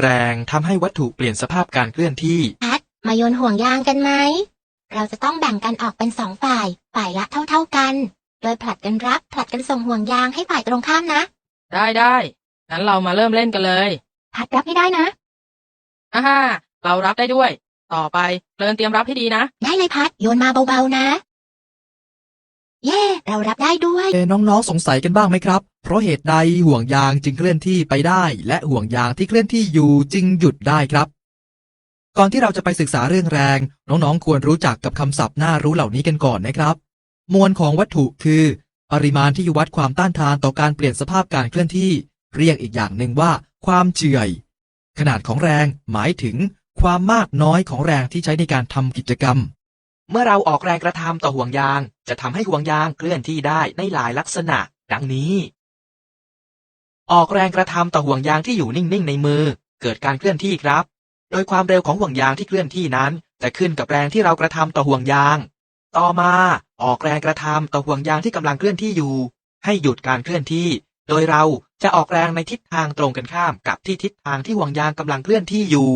แรงทำให้วัตถุเปลี่ยนสภาพการเคลื่อนที่แพทมาโยนห่วงยางกันไหม เราจะต้องแบ่งกันออกเป็นสองฝ่าย ฝ่ายละเท่าๆกัน โดยผลัดกันรับ ผลัดกันส่งห่วงยางให้ฝ่ายตรงข้ามนะ ได้ได้งั้นเรามาเริ่มเล่นกันเลยพัดรับให้ได้นะ อ่าฮ่าเรารับได้ด้วย ต่อไปเพลินเตรียมรับให้ดีนะ ได้เลยพัด โยนมาเบาๆนะ เย่เรารับได้ด้วย เอะน้องๆสงสัยกันบ้างไหมครับ เพราะเหตุใดห่วงยางจึงเคลื่อนที่ไปได้ และห่วงยางที่เคลื่อนที่อยู่จึงหยุดได้ครับ ก่อนที่เราจะไปศึกษาเรื่องแรง น้องๆควรรู้จักกับคำศัพท์น่ารู้เหล่านี้กันก่อนนะครับ มวลของวัตถุคือ ปริมาณที่วัดความต้านทานต่อการเปลี่ยนสภาพการเคลื่อนที่ เรียกอีกอย่างหนึ่งว่า ความเฉื่อย ขนาดของแรงหมายถึง ความมากน้อยของแรงที่ใช้ในการทำกิจกรรม เมื่อเราออกแรงกระทำต่อห่วงยาง จะทำให้ห่วงยางเคลื่อนที่ได้ในหลายลักษณะ ดังนี้ ออกแรงกระทำต่อห่วงยางที่อยู่นิ่งๆในมือ เกิดการเคลื่อนที่ครับ โดยความเร็วของห่วงยางที่เคลื่อนที่นั้น จะขึ้นกับแรงที่เรากระทำต่อห่วงยาง ต่อมาออกแรงกระทำต่อห่วงยางที่กำลังเคลื่อนที่อยู่ ให้หยุดการเคลื่อนที่ โดยเราจะออกแรงในทิศทางตรงกันข้ามกับที่ทิศทางที่ห่วงยางกำลังเคลื่อนที่อยู่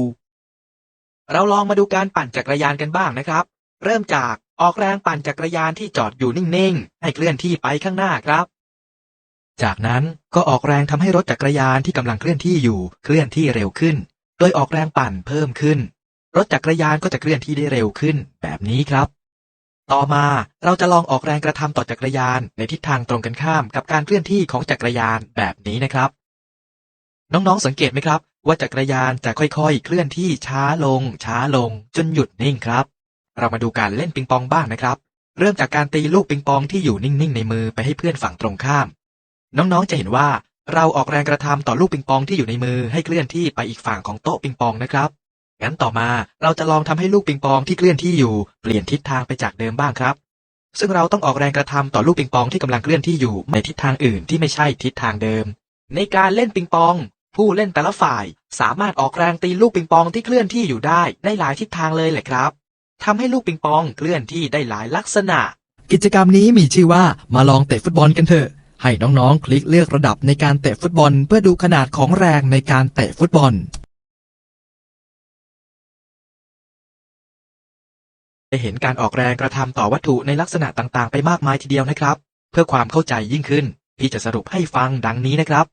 เราลองมาดูการปั่นจักรยานกันบ้างนะครับ เริ่มจากออกแรงปั่นจักรยานที่จอดอยู่นิ่งๆ ให้เคลื่อนที่ไปข้างหน้าครับ จากนั้นก็ออกแรงทำให้รถจักรยานที่กำลังเคลื่อนที่อยู่เคลื่อนที่เร็วขึ้น โดยออกแรงปั่นเพิ่มขึ้น รถจักรยานก็จะเคลื่อนที่ได้เร็วขึ้นแบบนี้ครับ ต่อมาเราจะลองออกแรงกระทำต่อจักรยานในทิศทางตรงกันข้ามกับการเคลื่อนที่ของจักรยานแบบนี้นะครับ น้องๆสังเกตไหมครับ ว่าจักรยานจะค่อยๆ เคลื่อนที่ช้าลง ช้าลง จนหยุดนิ่งครับ เรามาดูการเล่นปิงปองบ้างนะครับ เริ่มจากการตีลูกปิงปองที่อยู่นิ่งๆในมือไปให้เพื่อนฝั่งตรงข้าม น้องๆจะเห็นว่าเราออกแรงกระทำต่อลูกปิงปองที่อยู่ในมือให้เคลื่อนที่ไปอีกฝั่งของโต๊ะปิงปองนะครับงั้นต่อมาเราจะลองทำให้ลูกปิงปองที่เคลื่อนที่อยู่เปลี่ยนทิศทางไปจากเดิมบ้างครับ ซึ่งเราต้องออกแรงกระทำต่อลูกปิงปองที่กำลังเคลื่อนที่อยู่ในทิศทางอื่นที่ไม่ใช่ทิศทางเดิม ในการเล่นปิงปอง ผู้เล่นแต่ละฝ่าย สามารถออกแรงตีลูกปิงปองที่เคลื่อนที่อยู่ได้ได้หลายทิศทางเลยแหละครับ ทำให้ลูกปิงปองเคลื่อนที่ได้หลายลักษณะ กิจกรรมนี้มีชื่อว่ามาลองเตะฟุตบอลกันเถอะ ให้น้องๆ คลิกเลือกระดับในการเตะฟุตบอล เพื่อดูขนาดของแรงในการเตะฟุตบอล ได้เห็นการออกแรงกระทำต่อวัตถุในลักษณะต่างๆ ไปมากมายทีเดียวนะครับ เพื่อความเข้าใจยิ่งขึ้น พี่จะสรุปให้ฟังดังนี้นะครับ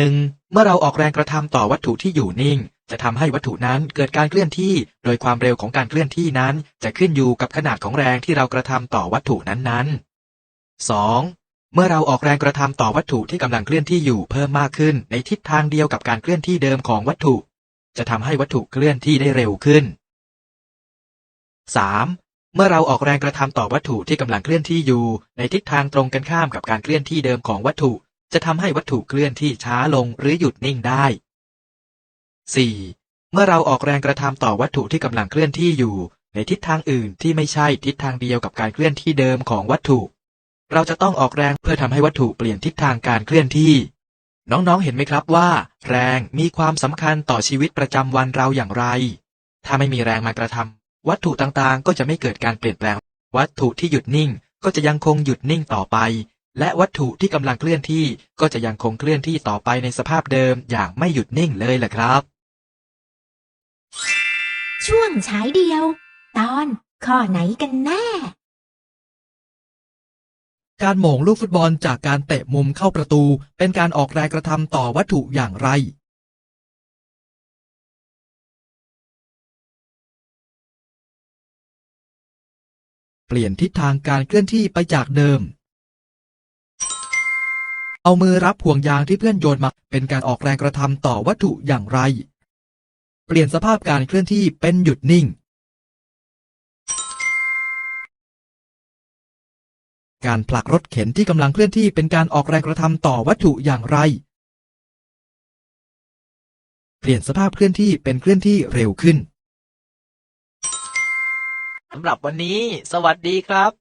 1. เมื่อเราออกแรงกระทำต่อวัตถุที่อยู่นิ่ง จะทำให้วัตถุนั้นเกิดการเคลื่อนที่ โดยความเร็วของการเคลื่อนที่นั้น จะขึ้นอยู่กับขนาดของแรงที่เรากระทำต่อวัตถุนั้นๆ 2. เมื่อเราออกแรงกระทำต่อวัตถุที่กำลังเคลื่อนที่อยู่เพิ่มมากขึ้น ในทิศทางเดียวกับการเคลื่อนที่เดิมของวัตถุ จะทำให้วัตถุเคลื่อนที่ได้เร็วขึ้น 3. เมื่อเราออกแรงกระทำต่อวัตถุที่กำลังเคลื่อนที่อยู่ ในทิศทางตรงกันข้ามกับการเคลื่อนที่เดิมของวัตถุ จะทำให้วัตถุเคลื่อนที่ช้าลงหรือหยุดนิ่งได้ 4. เมื่อเราออกแรงกระทำต่อวัตถุที่กำลังเคลื่อนที่อยู่ ในทิศทางอื่นที่ไม่ใช่ทิศทางเดียวกับการเคลื่อนที่เดิมของวัตถุ เราจะต้องออกแรงเพื่อทำให้วัตถุเปลี่ยนทิศทางการเคลื่อนที่ น้องๆเห็นไหมครับว่า แรงมีความสำคัญต่อชีวิตประจำวันเราอย่างไร ถ้าไม่มีแรงมากระทำวัตถุต่างๆ ก็จะไม่เกิดการเปลี่ยนแปลง วัตถุที่หยุดนิ่งก็จะยังคงหยุดนิ่งต่อไป และวัตถุที่กำลังเคลื่อนที่ก็จะยังคงเคลื่อนที่ต่อไปในสภาพเดิมอย่างไม่หยุดนิ่งเลยแหละครับ ช่วงฉายเดียว ตอนข้อไหนกันแน่ การหม่งลูกฟุตบอลจากการเตะมุมเข้าประตู เป็นการออกแรงกระทำต่อวัตถุอย่างไร เปลี่ยนทิศทางการเคลื่อนที่ไปจากเดิม เอามือรับห่วงยางที่เพื่อนโยนมา เป็นการออกแรงกระทำต่อวัตถุอย่างไร เปลี่ยนสภาพการเคลื่อนที่เป็นหยุดนิ่ง การผลักรถเข็นที่กำลังเคลื่อนที่เป็นการออกแรงกระทำต่อวัตถุอย่างไร เปลี่ยนสภาพเคลื่อนที่เป็นเคลื่อนที่เร็วขึ้นสำหรับวันนี้ สวัสดีครับ